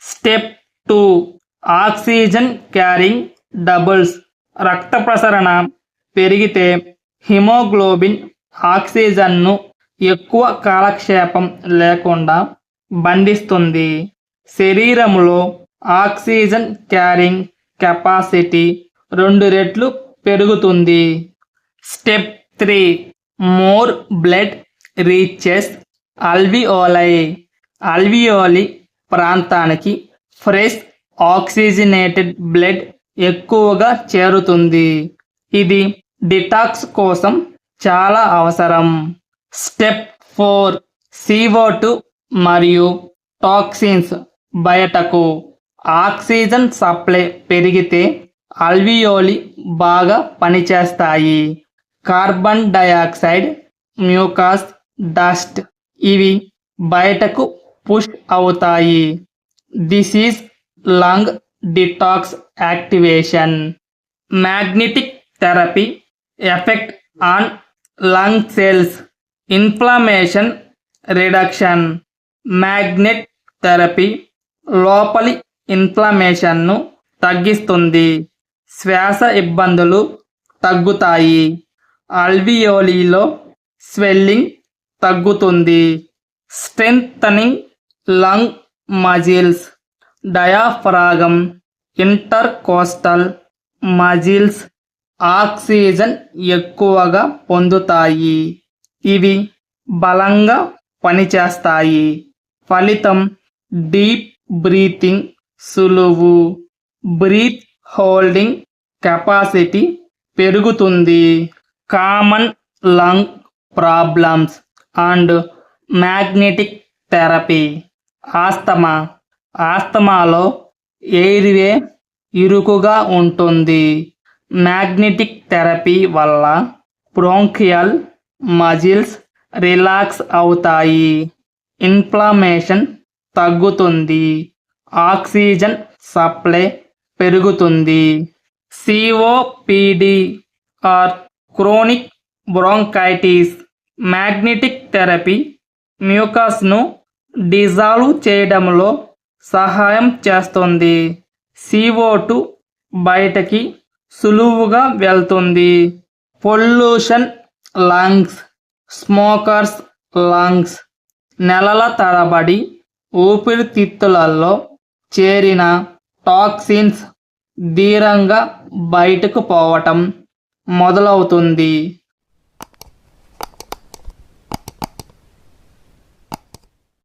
Step two oxygen carrying doubles. రక్త ప్రసరణ పెరిగితే హిమోగ్లోబిన్ ఆక్సిజన్ను ఎక్కువ కాలక్షేపం లేకుండా బంధిస్తుంది. శరీరంలో ఆక్సిజన్ క్యారింగ్ కెపాసిటీ రెండు రెట్లు పెరుగుతుంది. Step three more blood reaches alveoli. Alveoli ప్రాంతానికి ఫ్రెష్ ఆక్సిజనేటెడ్ బ్లడ్ ఎక్కువగా చేరుతుంది. ఇది డిటాక్స్ కోసం చాలా అవసరం. స్టెప్ ఫోర్ CO2 మరియు టాక్సిన్స్ బయటకు. ఆక్సిజన్ సప్లై పెరిగితే అల్వియోలి బాగా పనిచేస్తాయి. కార్బన్ డయాక్సైడ్ మ్యూకాస్ డస్ట్ ఇవి బయటకు పుష్ అవుతాయి. This is lung detox activation magnetic therapy effect on lung cells inflammation reduction magnet therapy లోపలి ఇన్ఫ్లమేషన్ను తగ్గిస్తుంది. శ్వాస ఇబ్బందులు తగ్గుతాయి. అల్వియోలీలో స్వెల్లింగ్ తగ్గుతుంది. Strengthening lung muscles diaphragm intercostal muscles oxygen ఎక్కువగా పొందుతాయి. ఇవి బలంగా పనిచేస్తాయి. ఫలితం డీప్ బ్రీతింగ్ సులువు. బ్రీత్ హోల్డింగ్ కెపాసిటీ పెరుగుతుంది. Common lung problems and magnetic therapy. Asthma. ఆస్తమాలో airway ఇరుకుగా ఉంటుంది. మ్యాగ్నెటిక్ థెరపీ వల్ల బ్రోంకియల్ మజిల్స్ రిలాక్స్ అవుతాయి. ఇన్ఫ్లమేషన్ తగ్గుతుంది. ఆక్సిజన్ సప్లై పెరుగుతుంది. COPD or chronic bronchitis. Magnetic therapy మ్యూకస్ను dissolve చేయడంలో సహాయం చేస్తుంది. CO2 బయటకి సులువుగా వెళ్తుంది. పొల్యూషన్ లంగ్స్ స్మోకర్స్ లంగ్స్ నెలల తరబడి ఊపిరితిత్తులలో చేరిన టాక్సిన్స్ ధీరంగా బయటకు పోవటం మొదలవుతుంది.